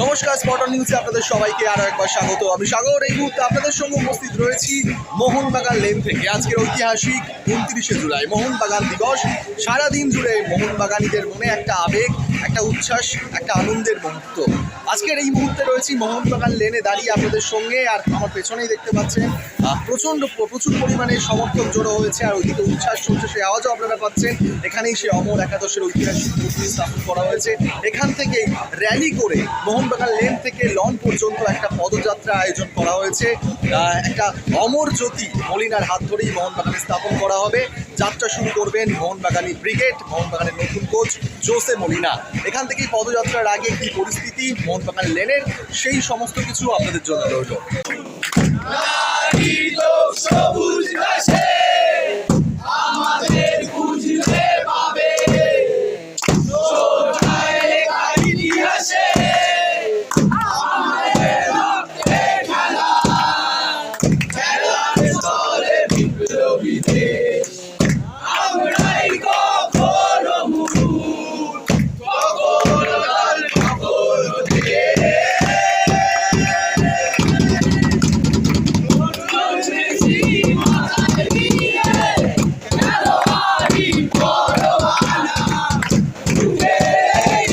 নমস্কার স্পটন নিউজে আপনাদের সবাইকে আরও একবার স্বাগত। আমি সাগর, এই মুহূর্তে আপনাদের সঙ্গে উপস্থিত রয়েছি মোহনবাগান লেন থেকে। আজকের ঐতিহাসিক উনত্রিশে জুলাই, মোহনবাগান দিবস। সারাদিন জুড়ে মোহনবাগানীদের মনে একটা আবেগ একটা উচ্ছ্বাস, একটা আনন্দের মুহূর্ত। আজকের এই মুহূর্তে রয়েছি মোহনবাগান লেনে দাঁড়িয়ে আপনাদের সঙ্গে, আর আমার পেছনেই দেখতে পাচ্ছেন প্রচণ্ড, প্রচুর পরিমাণে সমর্থক জড়ো হয়েছে, আর ওইদিকে উচ্ছ্বাস চলছে, সেই আওয়াজও আপনারা পাচ্ছেন। এখানেই সে অমর একাদশের ঐতিহাসিক মূর্তি স্থাপন করা হয়েছে। এখান থেকে র্যালি করে মোহনবাগান লেন থেকে লন পর্যন্ত একটা পদযাত্রা আয়োজন করা হয়েছে। একটা অমর জ্যোতি মলিনার হাত ধরেই মোহনবাগানে স্থাপন করা হবে। যাত্রা শুরু করবেন মোহনবাগানি ব্রিগেড, মোহনবাগানের নতুন কোচ জোসে মলিনা। এখান থেকেই পদযাত্রার আগে একটি পরিস্থিতি মন পাকান লেনের সেই সমস্ত কিছু আপনাদের জন্য রইল।